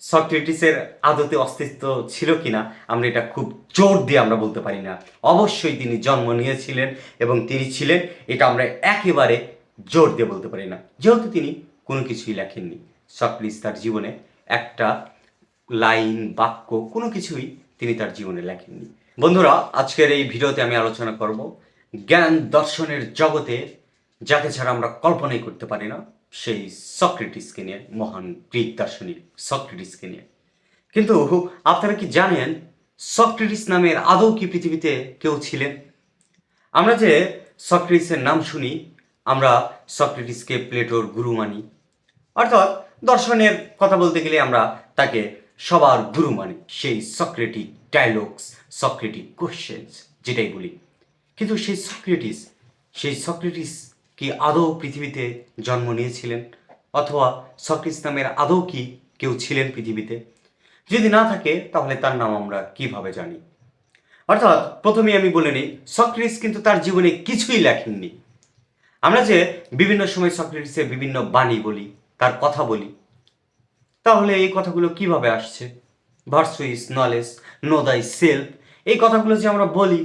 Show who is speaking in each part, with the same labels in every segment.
Speaker 1: সক্রেটিসের আদতে অস্তিত্ব ছিল কিনা, আমরা এটা খুব জোর দিয়ে আমরা বলতে পারি না। অবশ্যই তিনি জন্ম নিয়েছিলেন এবং তিনি ছিলেন, এটা আমরা একেবারে জোর দিয়ে বলতে পারি না। যেহেতু তিনি কোনো কিছুই লেখেননি। সক্রেটিস তার জীবনে একটা লাইন, বাক্য, কোনো কিছুই তিনি তার জীবনে লেখেননি। বন্ধুরা, আজকের এই ভিডিওতে আমি আলোচনা করব জ্ঞান দর্শনের জগতে, যাকে ছাড়া আমরা কল্পনাই করতে পারি না। সেই সক্রেটিসকে নিয়ে, মহান গ্রিক দার্শনিক সক্রেটিসকে নিয়ে। কিন্তু আপনারা কি জানেন সক্রেটিস নামের আদৌ কি পৃথিবীতে কেউ ছিলেন? আমরা যে সক্রেটিসের নাম শুনি, আমরা সক্রেটিসকে প্লেটোর গুরু মানি। অর্থাৎ দর্শনের কথা বলতে গেলে আমরা তাকে সবার গুরু মানি। সেই সক্রেটিক ডায়লগস, সক্রেটিক কোশ্চেন্স যেটাই বলি। কিন্তু সেই সক্রেটিস সেই সক্রেটিস কি আদৌ পৃথিবীতে জন্ম নিয়েছিলেন? অথবা সক্রেটিস নামের আদৌ কি কেউ ছিলেন পৃথিবীতে? যদি না থাকে, তাহলে তার নাম আমরা কীভাবে জানি? অর্থাৎ প্রথমে আমি বলে নিই, সক্রেটিস কিন্তু তার জীবনে কিছুই লেখেননি। আমরা যে বিভিন্ন সময় সক্রেটিসের বিভিন্ন বাণী বলি, তার কথা বলি, তাহলে এই কথাগুলো কীভাবে আসছে? ভার্সুইস নলেজ নো দাই সেলফ, এই কথাগুলো যে আমরা বলি,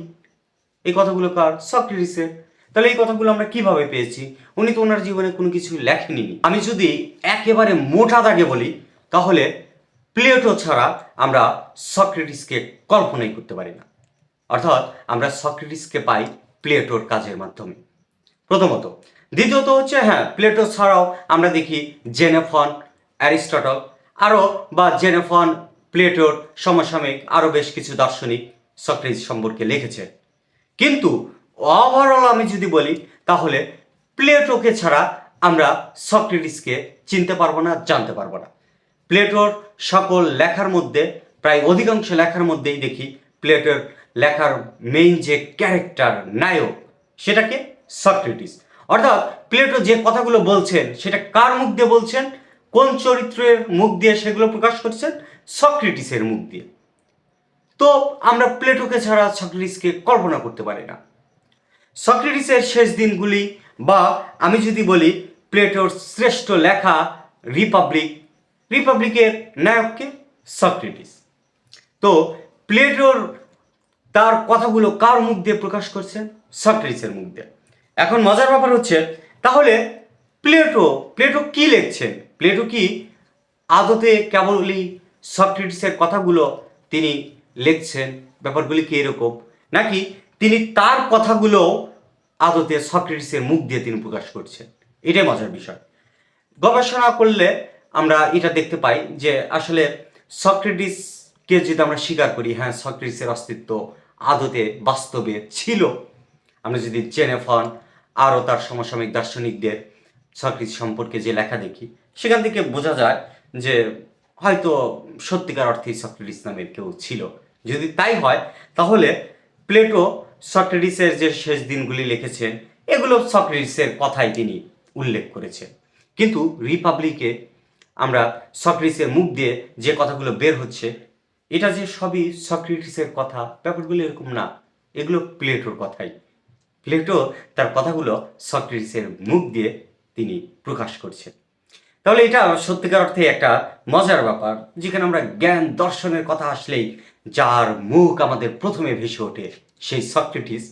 Speaker 1: এই কথাগুলো কার? সক্রেটিসের তাহলে এই কথাগুলো আমরা কীভাবে পেয়েছি? উনি তো ওনার জীবনে কোনো কিছু লেখেনি আমি যদি একেবারে মোটা দাগে বলি, তাহলে প্লেটো ছাড়া আমরা সক্রেটিসকে কল্পনাই করতে পারি না। অর্থাৎ আমরা সক্রেটিসকে পাই প্লেটোর কাজের মাধ্যমে। প্রথমত। দ্বিতীয়ত হচ্ছে হ্যাঁ প্লেটো ছাড়াও আমরা দেখি জেনেফন, অ্যারিস্টটল, আরও বা জেনেফন, প্লেটোর সমসাময়িক আরও বেশ কিছু দার্শনিক সক্রেটিস সম্পর্কে লিখেছে। কিন্তু ওভারঅল আমি যদি বলি, তাহলে প্লেটোকে ছাড়া আমরা সক্রেটিসকে চিনতে পারব না, জানতে পারব না। প্লেটোর সকল লেখার মধ্যে, প্রায় অধিকাংশ লেখার মধ্যেই দেখি প্লেটোর লেখার মেইন যে ক্যারেক্টার নায়ক, সেটাকে সক্রেটিস অর্থাৎ প্লেটো যে কথাগুলো বলছেন, সেটা কার মুখ দিয়ে বলছেন? কোন চরিত্রের মুখ দিয়ে সেগুলো প্রকাশ করছেন? সক্রেটিসের মুখ দিয়ে। তো আমরা প্লেটোকে ছাড়া সক্রেটিসকে কল্পনা করতে পারি না। সক্রেটিসের শেষ দিনগুলি বা আমি যদি বলি প্লেটোর শ্রেষ্ঠ লেখা রিপাবলিক, রিপাবলিকের নায়ককে সক্রেটিস। তো প্লেটোর তার কথাগুলো কার মুখ দিয়ে প্রকাশ করছেন সক্রেটিসের মুখ দিয়ে। এখন মজার ব্যাপার হচ্ছে, তাহলে প্লেটো প্লেটো কি লিখছেন? প্লেটো কি আদতে কেবলই সক্রেটিসের কথাগুলো তিনি লিখছেন? ব্যাপারগুলি কি এরকম? নাকি তিনি তার কথাগুলো আদতে সক্রেটিসের মুখ দিয়ে তিনি প্রকাশ করছেন। এটাই মজার বিষয়। গবেষণা করলে আমরা এটা দেখতে পাই যে আসলে সক্রেটিসকে যদি আমরা স্বীকার করি হ্যাঁ সক্রেটিসের অস্তিত্ব আদতে বাস্তবে ছিল। আমরা যদি জেনেফন আরও তার সমসাময়িক দার্শনিকদের সক্রেটিস সম্পর্কে যে লেখা দেখি, সেখান থেকে বোঝা যায় যে হয়তো সত্যিকার অর্থেই সক্রেটিস নামের কেউ ছিল। যদি তাই হয়, তাহলে প্লেটো সক্রেটিসের যে শেষ দিনগুলি লিখেছেন এগুলো সক্রেটিসের কথাই তিনি উল্লেখ করেছেন। কিন্তু রিপাবলিকে আমরা সক্রেটিসের মুখ দিয়ে যে কথাগুলো বের হচ্ছে, এটা যে সবই সক্রেটিসের কথা, ব্যাপারগুলো এরকম না। এগুলো প্লেটোর কথাই। প্লেটো তার কথাগুলো সক্রেটিসের মুখ দিয়ে তিনি প্রকাশ করছেন। তাহলে এটা সত্যিকার অর্থে একটা মজার ব্যাপার, যেখানে আমরা জ্ঞান দর্শনের কথা আসলেই যার মুখ আমাদের প্রথমে ভেসে ওঠে। সেই সক্রেটিস।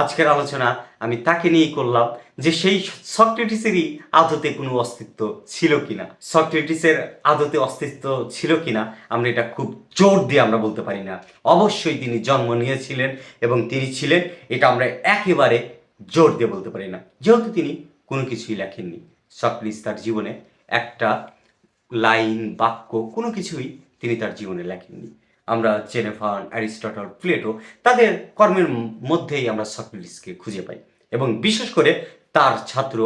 Speaker 1: আজকের আলোচনা আমি তাকে নিয়েই করলাম যে সেই সক্রেটিসেরই আদতে কোনো অস্তিত্ব ছিল কিনা। সক্রেটিসের আদতে অস্তিত্ব ছিল কিনা, আমরা এটা খুব জোর দিয়ে আমরা বলতে পারি না। অবশ্যই তিনি জন্ম নিয়েছিলেন এবং তিনি ছিলেন, এটা আমরা একেবারে জোর দিয়ে বলতে পারি না। যেহেতু তিনি কোনো কিছুই লেখেননি। সক্রেটিস তার জীবনে একটা লাইন, বাক্য, কোনো কিছুই তিনি তার জীবনে লেখেননি। আমরা জেনেফান অ্যারিস্টটল, প্লেটো তাদের কর্মের মধ্যেই আমরা সক্রেটিসকে খুঁজে পাই এবং বিশেষ করে তার ছাত্র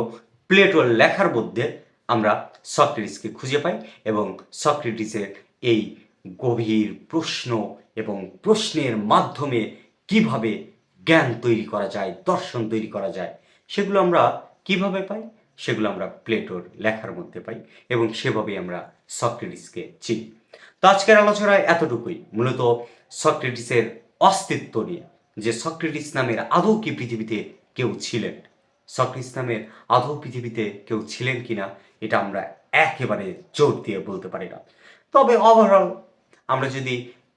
Speaker 1: প্লেটোর লেখার মধ্যে আমরা সক্রেটিসকে খুঁজে পাই এবং সক্রেটিসের এই গভীর প্রশ্ন এবং প্রশ্নের মাধ্যমে কীভাবে জ্ঞান তৈরি করা যায়, দর্শন তৈরি করা যায়, সেগুলো আমরা কীভাবে পাই? সেগুলো আমরা প্লেটোর লেখার মধ্যে পাই এবং সেভাবেই আমরা সক্রেটিসকে। চিনি তো আজকের আলোচনায় এতটুকুই। মূলত সক্রেটিসের অস্তিত্ব নিয়ে। যে সক্রেটিস নামের আদৌ কি পৃথিবীতে কেউ ছিলেন? সক্রেটিস নামের আদৌ পৃথিবীতে কেউ ছিলেন কিনা? এটা আমরা একেবারে জোর দিয়ে বলতে পারি না। তবে ওভারঅল আমরা যদি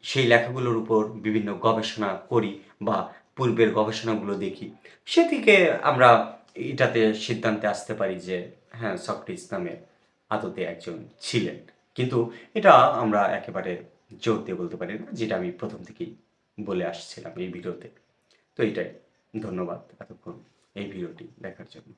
Speaker 1: সেই লেখাগুলোর উপর বিভিন্ন গবেষণা করি বা পূর্বের গবেষণাগুলো দেখি, সেদিকে আমরা এটাতে সিদ্ধান্তে আসতে পারি যে হ্যাঁ সক্রেটিস নামে আদতে একজন ছিলেন। কিন্তু এটা আমরা একেবারে জোর দিয়ে বলতে পারি না, যেটা আমি প্রথম থেকেই বলে আসছিলাম এই ভিডিওতে। তো এটাই, ধন্যবাদ এতক্ষণ এই ভিডিওটি দেখার জন্য।